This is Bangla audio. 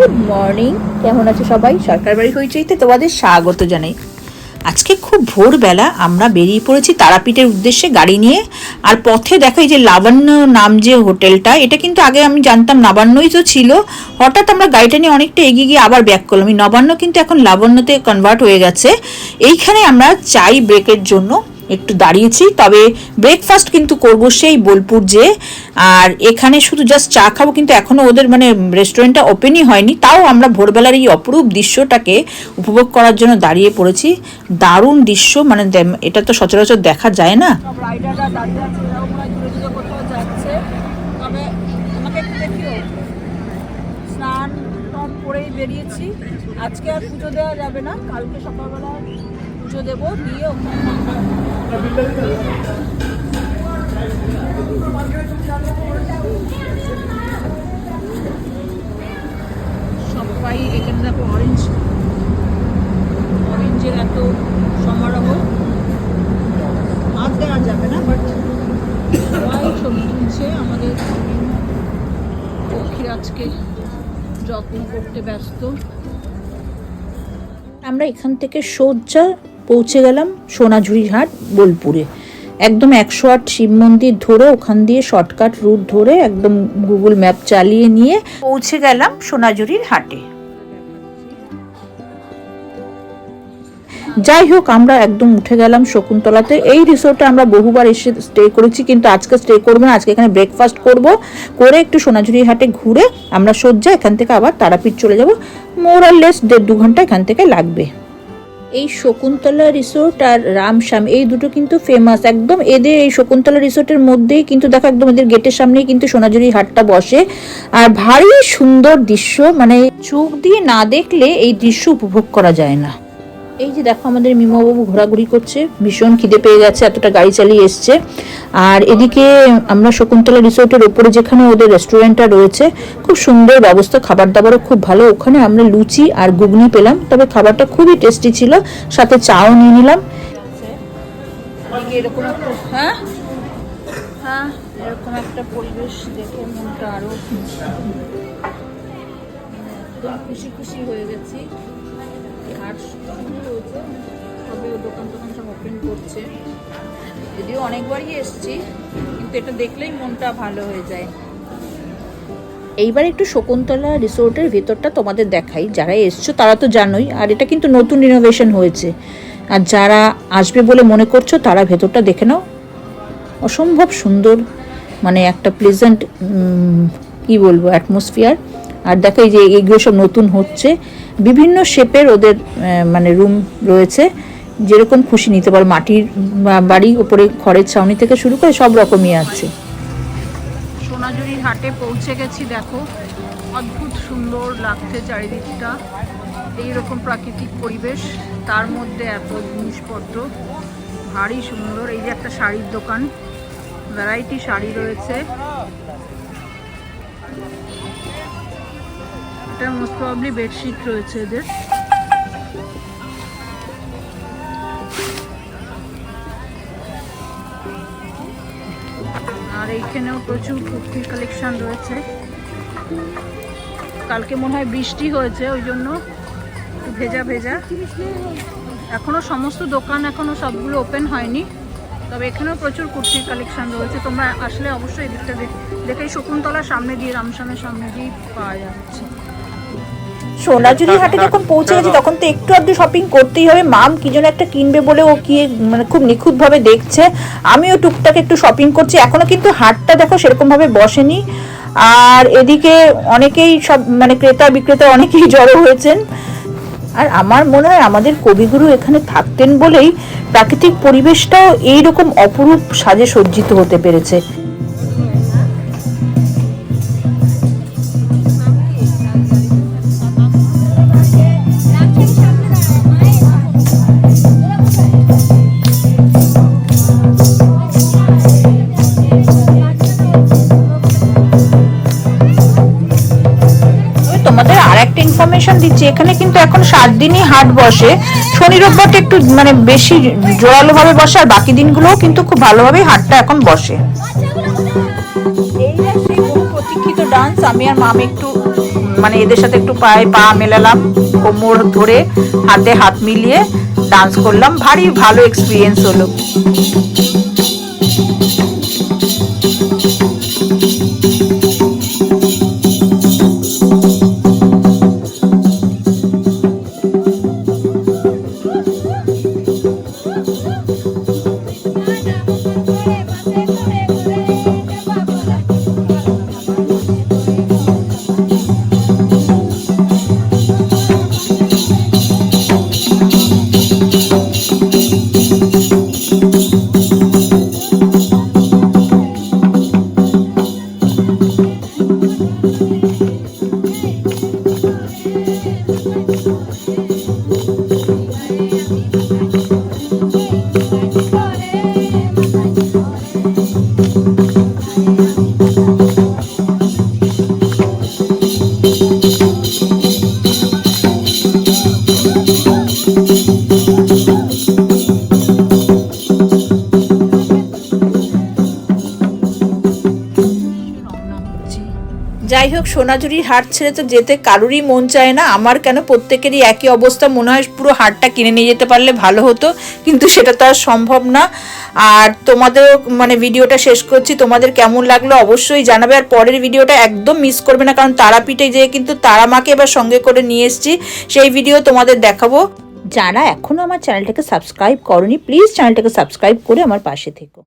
Good morning. কেমন আছো সবাই? সরকার বাড়ি হইচইতে তোমাদের স্বাগত জানাই। আজকে খুব ভোরবেলা আমরা বেরিয়ে পড়েছি তারাপীঠের উদ্দেশ্যে গাড়ি নিয়ে। আর পথে দেখাই যে লাবণ্য নাম যে হোটেলটা, এটা কিন্তু আগে আমি জানতাম, নবান্নই তো ছিল। হঠাৎ আমরা গাড়িটা নিয়ে অনেকটা এগিয়ে গিয়ে আবার ব্যাক করলাম। এই নবান্ন কিন্তু এখন লাবণ্যতে কনভার্ট হয়ে গেছে। এইখানে আমরা চাই ব্রেকের জন্য। একটু দাঁড়িয়েছি, তবে ব্রেকফাস্ট কিন্তু করব সেই বোলপুর যে। আর এখানে শুধু জাস্ট চা খাব, কিন্তু এখনও ওদের মানে রেস্টুরেন্টটা ওপেনই হয়নি। তাও আমরা ভোরবেলার এই অপরূপ দৃশ্যটাকে উপভোগ করার জন্য দাঁড়িয়ে পড়েছি। দারুণ দৃশ্য মানে এটা তো সচরাচর দেখা যায় না। আজকে আর পুজো দেওয়া যাবে না, কালকে সকালবেলা পুজো দেবো দিয়ে সবাই এখানে দেখো অরেঞ্জ অরেঞ্জের এত সমারোহ। হাত দেওয়া যাবে না বাট সবাই ছবি তুলছে। আমাদের পক্ষীর যত্ন করতে ব্যস্ত। আমরা এখান থেকে সোজা পৌঁছে গেলাম সোনাঝুরি হাট বোলপুরে। একদম একশো আট শিব মন্দির ধরে ওখান দিয়ে শর্টকাট রুট ধরে একদম গুগল ম্যাপ চালিয়ে নিয়ে পৌঁছে গেলাম সোনাঝুরির হাটে। যাই হোক, আমরা একদম উঠে গেলাম শকুন্তলাতে। এই রিসোর্টে আমরা বহুবার এসে স্টে করেছি, কিন্তু আজকে স্টে করব না, আজকে এখানে ব্রেকফাস্ট করব। করে একটু সোনাঝুরি হাটে ঘুরে আমরা সজ্জা এখান থেকে আবার তারাপীঠ চলে যাব। মোর আর লেস দেড় দু ঘণ্টা এখান থেকে লাগবে। এই শকুন্তলা রিসোর্ট আর রামশ্যাম, এই দুটো কিন্তু ফেমাস একদম এদের এই শকুন্তলা রিসোর্টের মধ্যেই কিন্তু দেখো একদম এদের গেটের সামনেই কিন্তু সোনাঝুরি হাটটা বসে। আর ভারী সুন্দর দৃশ্য মানে চোখ দিয়ে না দেখলে এই দৃশ্য উপভোগ করা যায় না। এই যে দেখো আমাদের মিমাবাবু ঘোরাঘুরি করছে ভীষণ খিদে পেয়ে গেছে এতটা গাড়ি চালিয়ে এসছে। আর এদিকে আমরা শকুন্তলা রিসোর্টের ওপরে যেখানে ওদের রেস্টুরেন্টটা রয়েছে খুব সুন্দর ব্যবস্থা খাবার দাবারও খুব ভালো। ওখানে আমরা লুচি আর ঘুগনি পেলাম তবে খাবারটা খুবই টেস্টি ছিল সাথে চাও নিয়ে নিলাম। এরকম একটা হ্যাঁ? হ্যাঁ এরকম একটা পরিবেশ দেখে মনটা আরও খুশি খুশি হয়ে গেছি। যদিও অনেকবারই এসছি, কিন্তু এটা দেখলেই মনটা ভালো হয়ে যায়। এইবার একটু শকুন্তলা রিসোর্টের ভেতরটা তোমাদের দেখাই। যারা এসছো তারা তো জানোই, আর এটা কিন্তু নতুন রিনোভেশন হয়েছে। আর যারা আসবে বলে মনে করছ, তারা ভেতরটা দেখে নাও। অসম্ভব সুন্দর মানে একটা প্লেজেন্ট কি বলব অ্যাটমসফিয়ার আর দেখো এই যে এগুলো সব নতুন হচ্ছে। বিভিন্ন শেপের ওদের মানে রুম রয়েছে। যেরকম খুশি নিতে পারো, মাটির বাড়ি, ওপরে খড়ের ছাউনি থেকে শুরু করে সব রকমই আছে। সোনাঝুরির হাটে পৌঁছে গেছি, দেখো। অদ্ভুত সুন্দর লাগছে চারিদিকটা। এইরকম প্রাকৃতিক পরিবেশ, তার মধ্যে এত জিনিসপত্র। ভারী সুন্দর। এই যে একটা শাড়ির দোকান। ভ্যারাইটি শাড়ি রয়েছে। এটা মোস্ট প্রবলি বেডশিট রয়েছে এদের। আর এইখানেও প্রচুর কুর্তির কালেকশন রয়েছে। কালকে মনে হয় বৃষ্টি হয়েছে, ওই জন্য ভেজা ভেজা। এখনও সমস্ত দোকান এখনও সবগুলো ওপেন হয়নি, তবে এখানেও প্রচুর কুর্তির কালেকশন রয়েছে। তোমরা আসলে অবশ্যই এদিকটা দেখ- শকুন্তলার সামনে দিয়ে, রামসামের সামনে দিয়েই পাওয়া যাচ্ছে। সোনাঝুরি হাটে যখন পৌঁছে গেছি তখন তো একটু আধটু শপিং করতেই হবে। মাম কি যেন একটা কিনবে বলে ও কি মানে খুব নিখুঁতভাবে দেখছে। আমিও টুকটাক একটু শপিং করছি। এখনও কিন্তু হাটটা দেখো সেরকম ভাবে বসেনি। আর এদিকে অনেকেই সব মানে ক্রেতা বিক্রেতা অনেকেই জড়ো হয়েছেন। আর আমার মনে হয় আমাদের কবিগুরু এখানে থাকতেন বলেই প্রাকৃতিক পরিবেশটাও এইরকম অপরূপ সাজে সজ্জিত হতে পেরেছে। দিচ্ছি। এখানে কিন্তু এখন সাত দিনই হাট বসে। শনি রোববারটা একটু মানে বেশি জোরালো ভাবে বসে, আর বাকি দিনগুলোও কিন্তু খুব ভালোভাবে হাটটা এখন বসে। ডান্স আমি আর মামি একটু মানে এদের সাথে একটু পায়ে পা মেলালাম, কোমর ধরে, হাতে হাত মিলিয়ে ডান্স করলাম। ভারী ভালো এক্সপিরিয়েন্স হলো। হোক সোনাঝুরির হাট ছেড়ে তো যেতে কারুরই মন চায় না। আমার কেন প্রত্যেকেরই একই অবস্থা, মনে হয় পুরো হাটটা কিনে নিয়ে যেতে পারলে ভালো হতো, কিন্তু সেটা তো আর সম্ভব না। আর তোমাদেরও মানে ভিডিওটা শেষ করছি, তোমাদের কেমন লাগল অবশ্যই জানাবে। আর পরের ভিডিওটা একদম মিস করবে না, কারণ তারাপীঠে যেয়ে কিন্তু তারা মাকে এবার সঙ্গে করে নিয়ে এসেছি। সেই ভিডিও তোমাদের দেখাবো। যারা এখনও আমার চ্যানেলটাকে সাবস্ক্রাইব করনি প্লিজ চ্যানেলটাকে সাবস্ক্রাইব করে আমার পাশে থেকো।